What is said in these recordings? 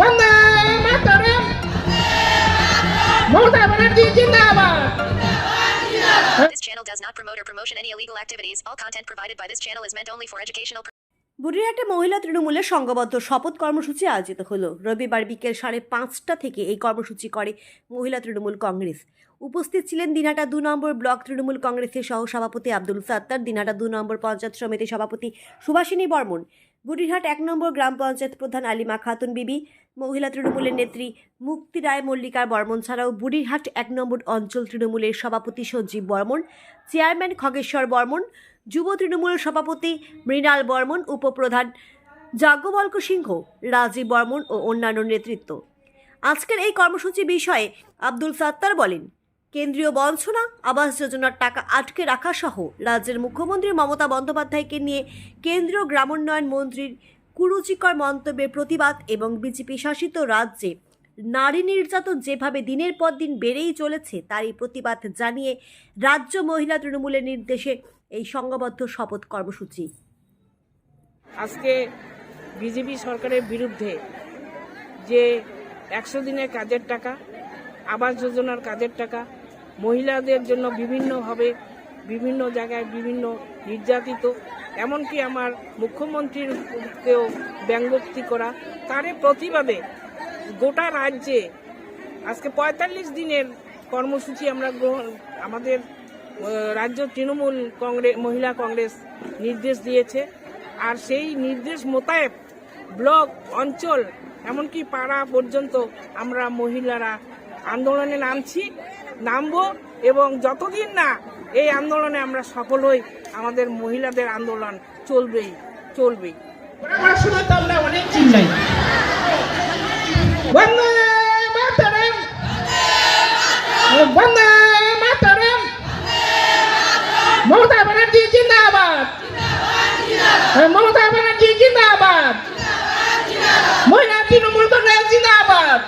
বন্দে মাতরম। মমতা ব্যানার্জি জিন্দাবাদ। This channel does not promote or promotion any illegal activities. All content provided by this channel is meant only for educational বুড়িরহাটে মহিলা তৃণমূলের সংঘবদ্ধ শপথ কর্মসূচি আয়োজিত হলো। রবিবার বিকেল সাড়ে পাঁচটা থেকে এই কর্মসূচি করে মহিলা তৃণমূল কংগ্রেস। উপস্থিত ছিলেন দিনাটা দু নম্বর ব্লক তৃণমূল কংগ্রেসের সহসভাপতি আব্দুল সাত্তার দিনাটা দু নম্বর পঞ্চায়েত সমিতির সভাপতি সুভাষিনী বর্মন। বুড়িরহাট এক নম্বর গ্রাম পঞ্চায়েত প্রধান আলিমা খাতুন বিবি, মহিলা তৃণমূলের নেত্রী মুক্তি রায় মল্লিকার বর্মন ছাড়াও বুড়িরহাট এক নম্বর অঞ্চল তৃণমূলের সভাপতি সঞ্জীব বর্মন, চেয়ারম্যান খগেশ্বর বর্মন, যুব তৃণমূল সভাপতি মৃণাল বর্মন, উপপ্রধান যাজ্ঞবল্ক সিংহ, রাজীব বর্মন ও অন্যান্য নেতৃত্ব। আজকের এই কর্মসূচি বিষয়ে আব্দুল সাত্তার বলেন কেন্দ্রীয় বঞ্চনা আবাস যোজনার টাকা আটকে রাখা সহ রাজ্যের মুখ্যমন্ত্রী মমতা বন্দ্যোপাধ্যায়কে নিয়ে কেন্দ্রীয় গ্রামোন্নয়ন মন্ত্রীর কুরুচিকর মন্তব্যের প্রতিবাদ এবং বিজেপি শাসিত রাজ্যে নারী নির্যাতন যেভাবে দিনের পর দিন বেড়েই চলেছে, তারই প্রতিবাদ জানিয়ে রাজ্য মহিলা তৃণমূলের নির্দেশে এই সংঘবদ্ধ শপথ কর্মসূচি। আজকে বিজেপি সরকারের বিরুদ্ধে যে একশো দিনের কাজের টাকা, আবাস যোজনার কাজের টাকা মহিলাদের জন্য বিভিন্নভাবে, বিভিন্ন জায়গায় বিভিন্ন নির্যাতিত, এমনকি আমার মুখ্যমন্ত্রীকেও ব্যঙ্গোক্তি করা। তারে প্রতিবাদে গোটা রাজ্যে আজকে পঁয়তাল্লিশ দিনের কর্মসূচি আমরা গ্রহণ আমাদের রাজ্য তৃণমূল কংগ্রেস মহিলা কংগ্রেস নির্দেশ দিয়েছে। আর সেই নির্দেশ মোতায়েব ব্লক, অঞ্চল, এমনকি পাড়া পর্যন্ত আমরা মহিলারা আন্দোলনে নামছি, নামবো এবং যতদিন না এই আন্দোলনে আমরা সফল হই, আমাদের মহিলাদের আন্দোলন চলবেই চলবেই। আমার অনেক মহিলা তৃণমূল কংগ্রেস জিন্দাবাদ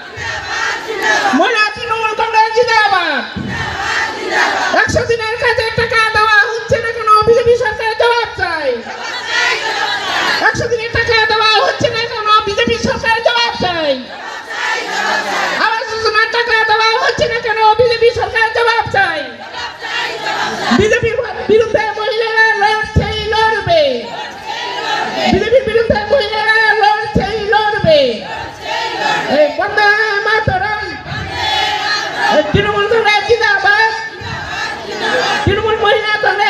মহিলা তৃণমূল কংগ্রেস জিন্দাবাদ একশো দিনের টাকা দেওয়া হচ্ছে না, কেন বিজেপি সরকার জবাব চাই। একশো দিনের টাকা দেওয়া হচ্ছে না, কেন বিজেপি সরকার জবাব চাই। আবাস যোজনার টাকা দেওয়া হচ্ছে না, কেন বিজেপি সরকার জবাব চাই। বিজেপির বিরুদ্ধে মহিলারা লড়ছেই লড়বে। বিজেপির বিরুদ্ধে মহিলারা লড়ছেই লড়বে। বন্দে মাতরম। Trinamool Renan também.